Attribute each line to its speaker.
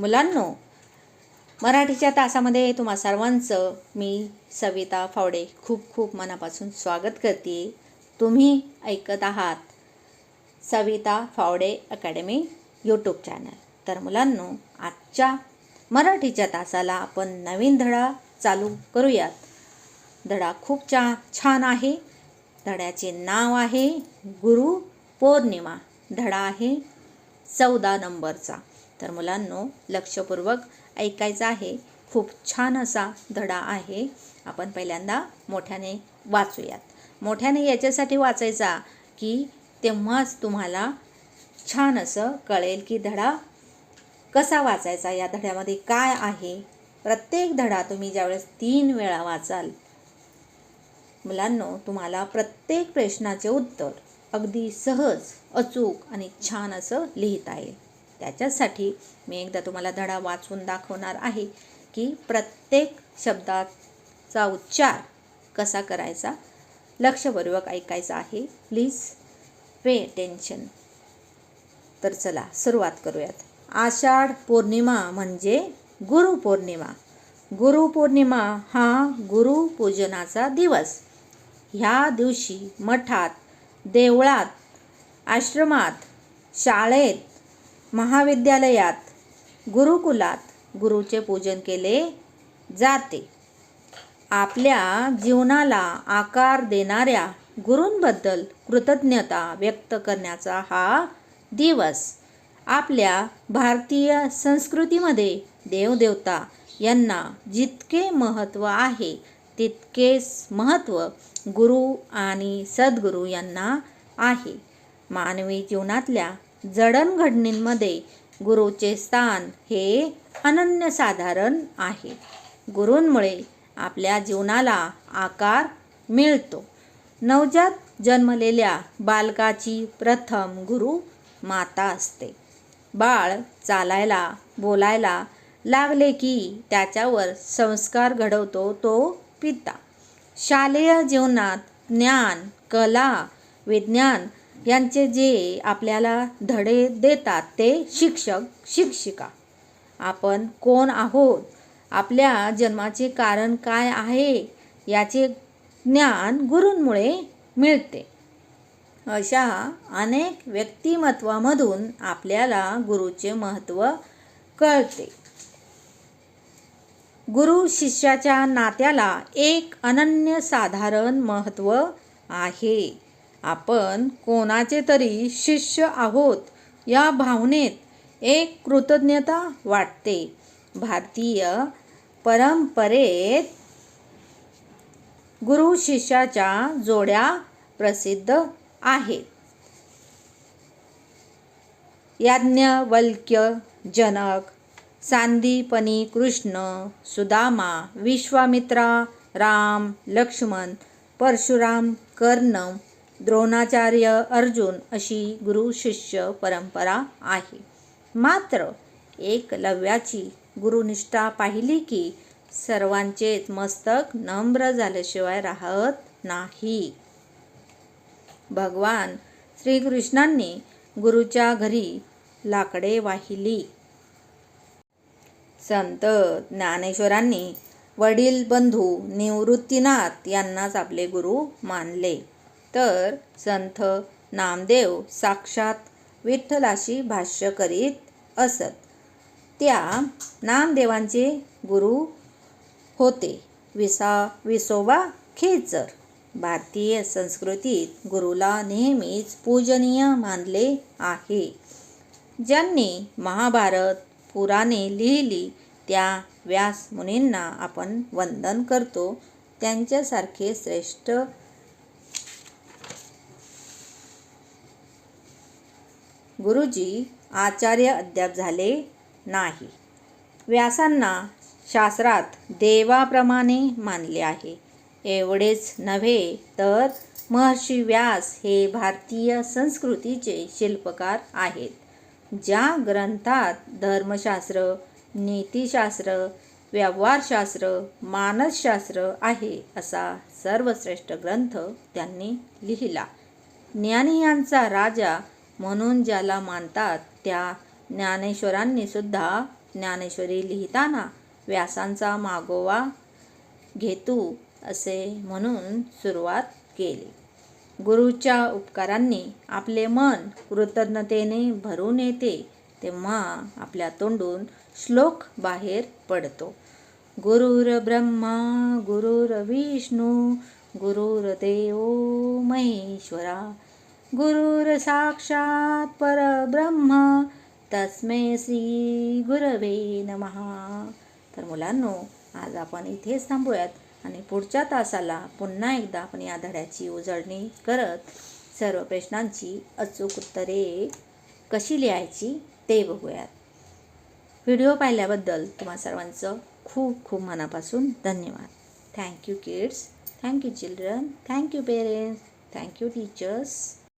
Speaker 1: मुलांनो मराठीच्या तासामध्ये तुम्हा सर्वांचं मी सविता फावडे खूप खूप मनापासून स्वागत करते. तुम्ही ऐकत आहात सविता फावडे अकॅडमी यूट्यूब चॅनल तर मुलांनो आजच्या मराठीच्या तासाला आपण नवीन धडा चालू करूयात. धडा खूप छा छान आहे. धड्याचे नाव आहे गुरु पौर्णिमा. धडा आहे चौदा नंबरचा. तर मुलांनो लक्षपूर्वक ऐकायचं आहे. खूप छान असा धडा आहे. आपण पहिल्यांदा मोठ्याने वाचूयात. मोठ्याने याच्यासाठी वाचायचा की तेव्हाच तुम्हाला छान असं कळेल की धडा कसा वाचायचा या धड्यामध्ये काय आहे. प्रत्येक धडा तुम्ही ज्यावेळेस तीन वेळा वाचाल मुलांनो तुम्हाला प्रत्येक प्रश्नाचे उत्तर अगदी सहज अचूक आणि छान असं लिहिता येईल. त्याच्यासाठी मी एकदा तुम्हाला धडा वाचून दाखवणार आहे की प्रत्येक शब्दाचा उच्चार कसा करायचा लक्षपूर्वक ऐकायचा आहे. प्लीज पे टेन्शन तर चला सुरुवात करूयात. आषाढ पौर्णिमा म्हणजे गुरुपौर्णिमा गुरुपौर्णिमा हा गुरुपूजनाचा दिवस. ह्या दिवशी मठात देवळात आश्रमात शाळेत महाविद्यालयात गुरुकुलात गुरुचे पूजन केले जाते. आपल्या जीवनाला आकार देणाऱ्या गुरूंबद्दल कृतज्ञता व्यक्त करण्याचा हा दिवस आपल्या भारतीय संस्कृतीमध्ये देवदेवता यांना जितके महत्त्व आहे तितकेच महत्त्व गुरु आणि सद्गुरू यांना आहे. मानवी जीवनातल्या जडणघडणींमध्ये गुरुचे स्थान हे अनन्यसाधारण आहे. गुरूंमुळे आपल्या जीवनाला आकार मिळतो. नवजात जन्मलेल्या बालकाची प्रथम गुरु माता असते. बाळ चालायला बोलायला लागले की त्याच्यावर संस्कार घडवतो तो पिता. शालेय जीवनात ज्ञान कला विज्ञान यांचे जे आपल्याला धडे देतात ते शिक्षक शिक्षिका. आपण कोण आहोत? आपल्या जन्माचे कारण काय आहे? याचे ज्ञान गुरूंमुळे मिळते. अशा अनेक व्यक्तिमत्वामधून आपल्याला गुरुचे महत्त्व कळते. गुरु शिष्याच्या नात्याला एक अनन्य साधारण महत्त्व आहे. आपण कोणाचे तरी शिष्य आहोत या भावनेत एक कृतज्ञता वाटते. भारतीय परंपरेत गुरु शिष्याच्या जोड्या प्रसिद्ध आहेत. याज्ञवल्क्य जनक सांदीपनी कृष्ण सुदामा विश्वामित्रा राम लक्ष्मण परशुराम कर्ण द्रोणाचार्य अर्जुन अशी गुरु शिष्य परंपरा आहे. मात्र एकलव्याची गुरुनिष्ठा पाहिली की सर्वांचेच मस्तक नम्र झाल्याशिवाय राहत नाही. भगवान श्रीकृष्णांनी गुरुच्या घरी लाकडे वाहिली. संत ज्ञानेश्वरांनी वडील बंधू निवृत्तीनाथ यांनाच आपले गुरु मानले. तर संत नामदेव साक्षात विठ्ठलाशी भाष्य करीत असत. त्या नामदेवांचे गुरु होते. विसा विसोबा खेचर. भारतीय संस्कृतीत गुरुला नेहमीच पूजनीय मानले आहे. ज्यांनी महाभारत पुराणे लिहिली त्या व्यास मुनींना आपण वंदन करतो. त्यांच्यासारखे श्रेष्ठ गुरुजी आचार्य अद्याप झाले नाही. व्यासांना शास्त्रात देवाप्रमाणे मानले आहे. एवढेच नव्हे तर महर्षी व्यास हे भारतीय संस्कृतीचे शिल्पकार आहेत ज्या ग्रंथात धर्मशास्त्र नीतिशास्त्र व्यवहारशास्त्र मानसशास्त्र आहे असा सर्वश्रेष्ठ ग्रंथ त्यांनी लिहिला. ज्ञानियांचा राजा म्हणून ज्याला मानतात त्या ज्ञानेश्वरांनी सुद्धा ज्ञानेश्वरी लिहिताना व्यासांचा मागोवा घेतू असे म्हणून सुरुवात केली. गुरुच्या उपकारांनी आपले मन कृतज्ञतेने भरून येते तेव्हा आपल्या तोंडून श्लोक बाहेर पडतो. गुरुर ब्रह्मा गुरुर विष्णू गुरुर्देव महेश्वरा गुरुर साक्षात परब्रह्म. तस्मै श्री गुरवे नमहा तर मुलांनो आज आपण इथेच थांबूयात आणि पुढच्या तासाला पुन्हा एकदा आपण या धड्याची उजळणी करत सर्व प्रश्नांची अचूक उत्तरे कशी लिहायची ते बघूयात. व्हिडिओ पाहिल्याबद्दल तुम्हा सर्वांचं खूप खूप मनापासून धन्यवाद. Thank you kids thank you children thank you parents thank you teachers